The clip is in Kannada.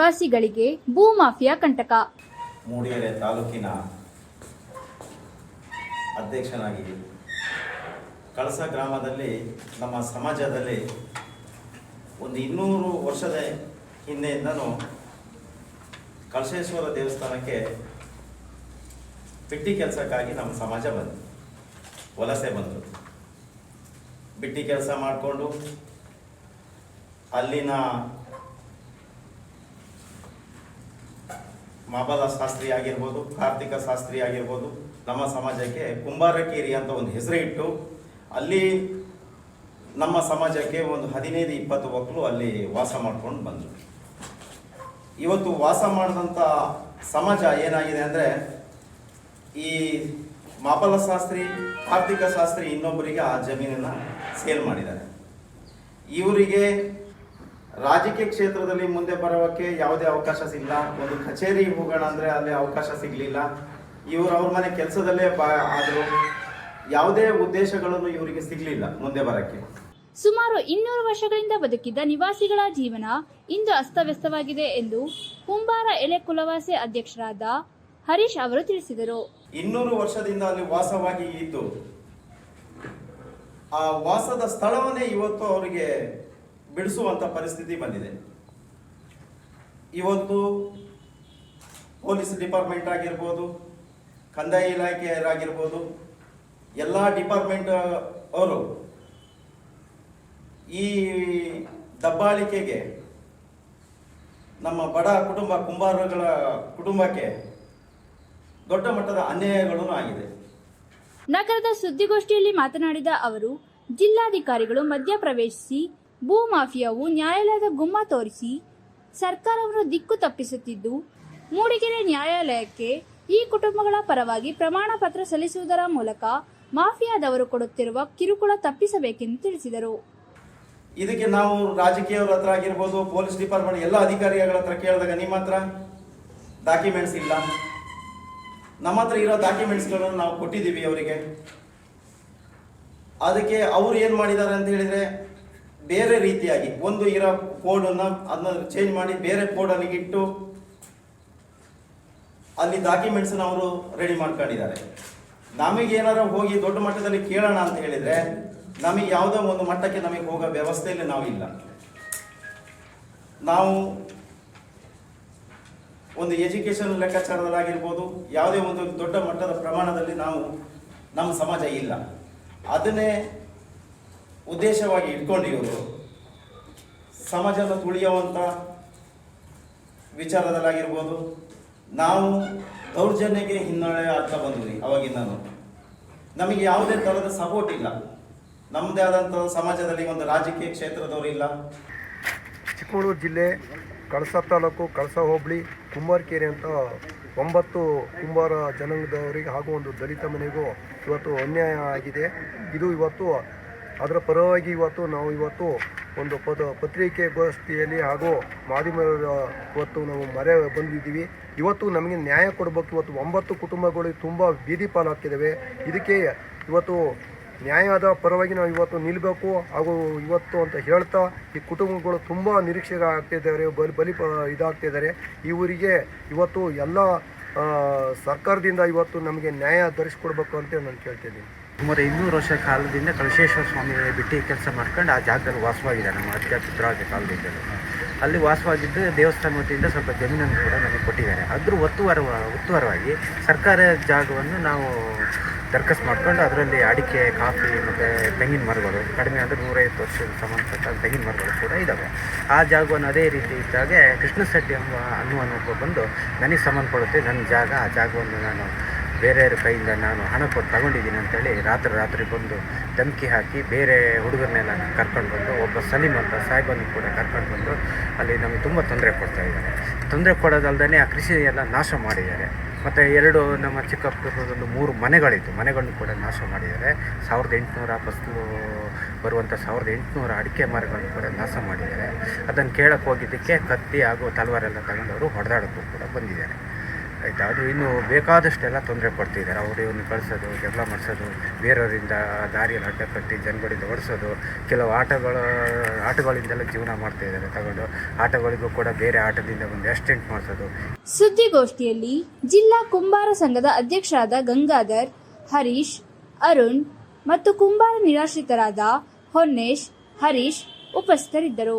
ನಿವಾಸಿಗಳಿಗೆ ಭೂಮಾಫಿಯಾ ಕಂಟಕ. ಮೂಡಿಗೆರೆ ತಾಲೂಕಿನ ಅಧ್ಯಕ್ಷನಾಗಿ ಕಳಸ ಗ್ರಾಮದಲ್ಲಿ, ನಮ್ಮ ಸಮಾಜದಲ್ಲಿ ಒಂದು ಇನ್ನೂರು ವರ್ಷದ ಹಿಂದೆಯಿಂದನೂ ಕಳಶೇಶ್ವರ ದೇವಸ್ಥಾನಕ್ಕೆ ಬಿಟ್ಟಿ ಕೆಲಸಕ್ಕಾಗಿ ನಮ್ಮ ಸಮಾಜ ಬಂತು, ವಲಸೆ ಬಂತು. ಬಿಟ್ಟಿ ಕೆಲಸ ಮಾಡಿಕೊಂಡು ಅಲ್ಲಿನ ಮಾಬಲ ಶಾಸ್ತ್ರಿ ಆಗಿರ್ಬೋದು, ಕಾರ್ತಿಕ ಶಾಸ್ತ್ರಿ ಆಗಿರ್ಬೋದು, ನಮ್ಮ ಸಮಾಜಕ್ಕೆ ಕುಂಬಾರಕೇರಿ ಅಂತ ಒಂದು ಹೆಸರು ಇಟ್ಟು, ಅಲ್ಲಿ ನಮ್ಮ ಸಮಾಜಕ್ಕೆ ಒಂದು ಹದಿನೈದು, ಇಪ್ಪತ್ತು ಮಕ್ಕಳು ಅಲ್ಲಿ ವಾಸ ಮಾಡ್ಕೊಂಡು ಬಂದರು. ಇವತ್ತು ವಾಸ ಮಾಡಿದಂಥ ಸಮಾಜ ಏನಾಗಿದೆ ಅಂದರೆ, ಈ ಮಾಪಲ ಶಾಸ್ತ್ರಿ, ಕಾರ್ತಿಕ ಶಾಸ್ತ್ರಿ ಇನ್ನೊಬ್ಬರಿಗೆ ಆ ಜಮೀನನ್ನು ಸೇಲ್ ಮಾಡಿದ್ದಾರೆ. ಇವರಿಗೆ ರಾಜಕೀಯ ಕ್ಷೇತ್ರದಲ್ಲಿ ಮುಂದೆ ಬರೋಕ್ಕೆ ಯಾವುದೇ ಅವಕಾಶ ಸಿಗಲಿಲ್ಲ. ಒಂದು ಕಚೇರಿ ಹೋಗೋಣ ಅಂದರೆ ಅಲ್ಲಿ ಅವಕಾಶ ಸಿಗಲಿಲ್ಲ. ಇವರು ಅವ್ರ ಮನೆ ಕೆಲಸದಲ್ಲೇ ಆದರೂ ಆದರು ಯಾವುದೇ ಉದ್ದೇಶಗಳನ್ನು ಇವರಿಗೆ ಸಿಗಲಿಲ್ಲ ಮುಂದೆ ಬರೋಕ್ಕೆ. ಸುಮಾರು ಇನ್ನೂರು ವರ್ಷಗಳಿಂದ ಬದುಕಿದ್ದ ನಿವಾಸಿಗಳ ಜೀವನ ಇಂದು ಅಸ್ತವ್ಯಸ್ತವಾಗಿದೆ ಎಂದು ಕುಂಬಾರ ಎಲೆ ಕುಲವಾಸಿ ಅಧ್ಯಕ್ಷರಾದ ಹರೀಶ್ ಅವರು ತಿಳಿಸಿದರು. ಇನ್ನೂರು ವರ್ಷದಿಂದ ಅಲ್ಲಿ ವಾಸವಾಗಿ ಇದ್ದು ಆ ವಾಸದ ಸ್ಥಳವನ್ನೇ ಇವತ್ತು ಅವರಿಗೆ ಬಿಡಿಸುವಂತ ಪರಿಸ್ಥಿತಿ ಬಂದಿದೆ. ಇವತ್ತು ಪೊಲೀಸ್ ಡಿಪಾರ್ಟ್ಮೆಂಟ್ ಆಗಿರ್ಬೋದು, ಕಂದಾಯ ಇಲಾಖೆಯರಾಗಿರ್ಬೋದು, ಎಲ್ಲ ಡಿಪಾರ್ಟ್ಮೆಂಟ್, ಅವರು ಈ ದಬ್ಬಾಳಿಕೆಗೆ ನಮ್ಮ ಬಡ ಕುಟುಂಬ ಕುಂಬಾರಗಳ ಕುಟುಂಬಕ್ಕೆ ದೊಡ್ಡ ಮಟ್ಟದ ಅನ್ಯಾಯಗಳು ಆಗಿದೆ. ನಗರದ ಸುದ್ದಿಗೋಷ್ಠಿಯಲ್ಲಿ ಮಾತನಾಡಿದ ಅವರು, ಜಿಲ್ಲಾಧಿಕಾರಿಗಳು ಮಧ್ಯಪ್ರವೇಶಿಸಿ ಭೂ ಮಾಫಿಯಾವು ನ್ಯಾಯಾಲಯದ ಗುಮ್ಮ ತೋರಿಸಿ ಸರ್ಕಾರವನ್ನು ದಿಕ್ಕು ತಪ್ಪಿಸುತ್ತಿದ್ದು, ಮೂಡಿಗೆರೆ ನ್ಯಾಯಾಲಯಕ್ಕೆ ಈ ಕುಟುಂಬಗಳ ಪರವಾಗಿ ಪ್ರಮಾಣ ಪತ್ರ ಸಲ್ಲಿಸುವುದರ ಮೂಲಕ ಮಾಫಿಯಾದವರು ಕೊಡುತ್ತಿರುವ ಕಿರುಕುಳ ತಪ್ಪಿಸಬೇಕೆಂದು ತಿಳಿಸಿದರು. ಇದಕ್ಕೆ ನಾವು ರಾಜಕೀಯವ್ರ ಹತ್ರ ಆಗಿರ್ಬೋದು, ಪೊಲೀಸ್ ಡಿಪಾರ್ಟ್ಮೆಂಟ್ ಎಲ್ಲ ಅಧಿಕಾರಿಗಳ ಹತ್ರ ಕೇಳಿದಾಗ ನಿಮ್ಮ ಹತ್ರ ಡಾಕ್ಯುಮೆಂಟ್ಸ್ ಇಲ್ಲ. ನಮ್ಮ ಹತ್ರ ಇರೋ ಡಾಕ್ಯುಮೆಂಟ್ಸ್ಗಳನ್ನು ನಾವು ಕೊಟ್ಟಿದ್ದೀವಿ ಅವರಿಗೆ. ಅದಕ್ಕೆ ಅವ್ರು ಏನು ಮಾಡಿದ್ದಾರೆ ಅಂತ ಹೇಳಿದ್ರೆ ಬೇರೆ ರೀತಿಯಾಗಿ ಒಂದು ಇರೋ ಕೋಡನ್ನು ಅದನ್ನ ಚೇಂಜ್ ಮಾಡಿ ಬೇರೆ ಕೋಡಲ್ಲಿ ಇಟ್ಟು ಅಲ್ಲಿ ಡಾಕ್ಯುಮೆಂಟ್ಸನ್ನು ಅವರು ರೆಡಿ ಮಾಡ್ಕೊಂಡಿದ್ದಾರೆ. ನಮಗೆ ಏನಾರ ಹೋಗಿ ದೊಡ್ಡ ಮಟ್ಟದಲ್ಲಿ ಕೇಳೋಣ ಅಂತ ಹೇಳಿದ್ರೆ ನಮಗೆ ಯಾವುದೋ ಒಂದು ಮಟ್ಟಕ್ಕೆ ನಮಗೆ ಹೋಗೋ ವ್ಯವಸ್ಥೆಯಲ್ಲಿ ನಾವು ಇಲ್ಲ. ನಾವು ಒಂದು ಎಜುಕೇಶನ್ ಲೆಕ್ಕಾಚಾರದಲ್ಲಾಗಿರ್ಬೋದು ಯಾವುದೇ ಒಂದು ದೊಡ್ಡ ಮಟ್ಟದ ಪ್ರಮಾಣದಲ್ಲಿ ನಾವು ನಮ್ಮ ಸಮಾಜ ಇಲ್ಲ. ಅದನ್ನೇ ಉದ್ದೇಶವಾಗಿ ಇಟ್ಕೊಂಡು ಇವರು ಸಮಾಜನ ತುಳಿಯುವಂಥ ವಿಚಾರದಲ್ಲಾಗಿರ್ಬೋದು. ನಾವು ದೌರ್ಜನ್ಯಕ್ಕೆ ಹಿನ್ನಡೆ ಆಗ್ತಾ ಬಂದ್ವಿ ಅವಾಗಿಂದನು. ನಮಗೆ ಯಾವುದೇ ಥರದ ಸಪೋರ್ಟ್ ಇಲ್ಲ. ನಮ್ಮದೇ ಆದಂಥ ಸಮಾಜದಲ್ಲಿ ಒಂದು ರಾಜಕೀಯ ಕ್ಷೇತ್ರದವರು ಇಲ್ಲ. ಚಿಕ್ಕಮಗಳೂರು ಜಿಲ್ಲೆ ಕಳಸ ತಾಲೂಕು ಕಳಸ ಹೋಬಳಿ ಕುಂಬಾರಕೆರೆ ಅಂತ ಒಂಬತ್ತು ಕುಂಬಾರ ಜನಾಂಗದವರಿಗೆ ಹಾಗೂ ಒಂದು ದಲಿತ ಮನೆಗೂ ಇವತ್ತು ಅನ್ಯಾಯ ಆಗಿದೆ. ಇದು ಇವತ್ತು ಅದರ ಪರವಾಗಿ ಇವತ್ತು ನಾವು ಇವತ್ತು ಒಂದು ಪದ ಪತ್ರಿಕೆಗೋಷ್ಠಿಯಲ್ಲಿ ಹಾಗೂ ಮಾಧ್ಯಮದ ಇವತ್ತು ನಾವು ಮರೆ ಬಂದಿದ್ದೀವಿ. ಇವತ್ತು ನಮಗೆ ನ್ಯಾಯ ಕೊಡಬೇಕು. ಇವತ್ತು ಒಂಬತ್ತು ಕುಟುಂಬಗಳು ತುಂಬ ಬೀದಿ ಪಾಲಾಗ್ತಿದ್ದಾವೆ. ಇದಕ್ಕೆ ಇವತ್ತು ನ್ಯಾಯದ ಪರವಾಗಿ ನಾವು ಇವತ್ತು ನಿಲ್ಲಬೇಕು ಹಾಗೂ ಇವತ್ತು ಅಂತ ಹೇಳ್ತಾ ಈ ಕುಟುಂಬಗಳು ತುಂಬ ನಿರೀಕ್ಷೆ ಆಗ್ತಿದ್ದಾರೆ. ಬಲಿ ಬಲಿ ಇದಾಗ್ತಿದ್ದಾರೆ. ಇವರಿಗೆ ಇವತ್ತು ಎಲ್ಲ ಸರ್ಕಾರದಿಂದ ಇವತ್ತು ನಮಗೆ ನ್ಯಾಯ ಧರಿಸ್ಕೊಡ್ಬೇಕು ಅಂತ ನಾನು ಕೇಳ್ತಿದ್ದೀನಿ. ಸುಮಾರು ಇನ್ನೂರು ವರ್ಷ ಕಾಲದಿಂದ ಕಳಶೇಶ್ವರ ಸ್ವಾಮಿ ಬಿಟ್ಟಿ ಕೆಲಸ ಮಾಡ್ಕೊಂಡು ಆ ಜಾಗದಲ್ಲಿ ವಾಸವಾಗಿದೆ ನಮ್ಮ ಅಜ್ಜ ಪಿತ್ರಾಜ ಕಾಲದಿಂದಲೂ. ಅಲ್ಲಿ ವಾಸವಾಗಿದ್ದು ದೇವಸ್ಥಾನ ವತಿಯಿಂದ ಸ್ವಲ್ಪ ಜಮೀನನ್ನು ಕೂಡ ನಮಗೆ ಕೊಟ್ಟಿದ್ದಾರೆ. ಅದ್ರ ಒತ್ತುವರ, ಒತ್ತುವರವಾಗಿ ಸರ್ಕಾರ ಜಾಗವನ್ನು ನಾವು ದರ್ಖಾಸ್ತು ಮಾಡ್ಕೊಂಡು ಅದರಲ್ಲಿ ಅಡಿಕೆ, ಕಾಫಿ ಮತ್ತು ತೆಂಗಿನ ಮರಗಳು, ಕಡಿಮೆ ಅಂದರೆ ನೂರೈವತ್ತು ವರ್ಷದ ಸಂಬಂಧಪಟ್ಟ ತೆಂಗಿನ ಮರಗಳು ಕೂಡ ಇದ್ದಾವೆ ಆ ಜಾಗವನ್ನು ಅದೇ ರೀತಿ ಇದ್ದಾಗೆ ಕೃಷ್ಣ ಶೆಟ್ಟಿ ಎಂಬ ಅನ್ನುವ ಒಬ್ಬ ಬಂದು ನನಗೆ ಸಂಬಂಧಪಡುತ್ತೆ ನನ್ನ ಜಾಗ, ಆ ಜಾಗವನ್ನು ನಾನು ಬೇರೆಯವ್ರ ಕೈಯಿಂದ ನಾನು ಹಣ ಕೊಟ್ಟು ತಗೊಂಡಿದ್ದೀನಿ ಅಂತೇಳಿ ರಾತ್ರಿ ರಾತ್ರಿ ಬಂದು ಧಮಕಿ ಹಾಕಿ ಬೇರೆ ಹುಡುಗರನ್ನೆಲ್ಲ ಕರ್ಕೊಂಡು ಬಂದು, ಒಬ್ಬ ಸಲೀಮ್ ಅಂತ ಸಾಹೇಬನ್ನು ಕೂಡ ಕರ್ಕೊಂಡು ಬಂದು ಅಲ್ಲಿ ನಮಗೆ ತುಂಬ ತೊಂದರೆ ಕೊಡ್ತಾ ಇದ್ದಾರೆ. ತೊಂದರೆ ಕೊಡೋದಲ್ಲದೇ ಆ ಕೃಷಿಯೆಲ್ಲ ನಾಶ ಮಾಡಿದ್ದಾರೆ. ಮತ್ತು ಎರಡು ನಮ್ಮ ಚಿಕ್ಕಪ್ಪದೊಂದು ಮೂರು ಮನೆಗಳಿತ್ತು. ಮನೆಗಳನ್ನು ಕೂಡ ನಾಶ ಮಾಡಿದ್ದಾರೆ. ಸಾವಿರದ ಎಂಟುನೂರ ಫಸಲು ಬರುವಂಥ ಸಾವಿರದ ಎಂಟುನೂರ ಅಡಿಕೆ ಮರಗಳನ್ನು ಕೂಡ ನಾಶ ಮಾಡಿದ್ದಾರೆ. ಅದನ್ನು ಕೇಳಕ್ಕೆ ಹೋಗಿದ್ದಕ್ಕೆ ಕತ್ತಿ ಹಾಗೂ ತಲವಾರೆಲ್ಲ ತಗೊಂಡವರು ಹೊಡೆದಾಡೋಕ್ಕೂ ಕೂಡ ಬಂದಿದ್ದಾರೆ. ಆಯಿತಾ? ಅದು ಇನ್ನೂ ಬೇಕಾದಷ್ಟೆಲ್ಲ ತೊಂದರೆ ಕೊಡ್ತಿದ್ದಾರೆ ಅವರು ಇವ್ರನ್ನ ಕಳಿಸೋದು, ಜಗಳ ಮಾಡಿಸೋದು, ಬೇರೆಯವರಿಂದ ದಾರಿಯಲ್ಲಿ ಅಡ್ಡ ಕಟ್ಟಿ ಜನಗಳಿಂದ ಓಡಿಸೋದು, ಕೆಲವು ಆಟಗಳ, ಆಟಗಳಿಂದೆಲ್ಲ ಜೀವನ ಮಾಡ್ತಾ ಇದ್ದಾರೆ ತಗೊಂಡು. ಆಟಗಳಿಗೂ ಕೂಡ ಬೇರೆ ಆಟದಿಂದ ಒಂದು ಆಕ್ಸಿಡೆಂಟ್ ಮಾಡಿಸೋದು. ಸುದ್ದಿಗೋಷ್ಠಿಯಲ್ಲಿ ಜಿಲ್ಲಾ ಕುಂಬಾರ ಸಂಘದ ಅಧ್ಯಕ್ಷರಾದ ಗಂಗಾಧರ್, ಹರೀಶ್, ಅರುಣ್ ಮತ್ತು ಕುಂಬಾರ ನಿರಾಶ್ರಿತರಾದ ಹೊನ್ನೇಶ್, ಹರೀಶ್ ಉಪಸ್ಥಿತರಿದ್ದರು.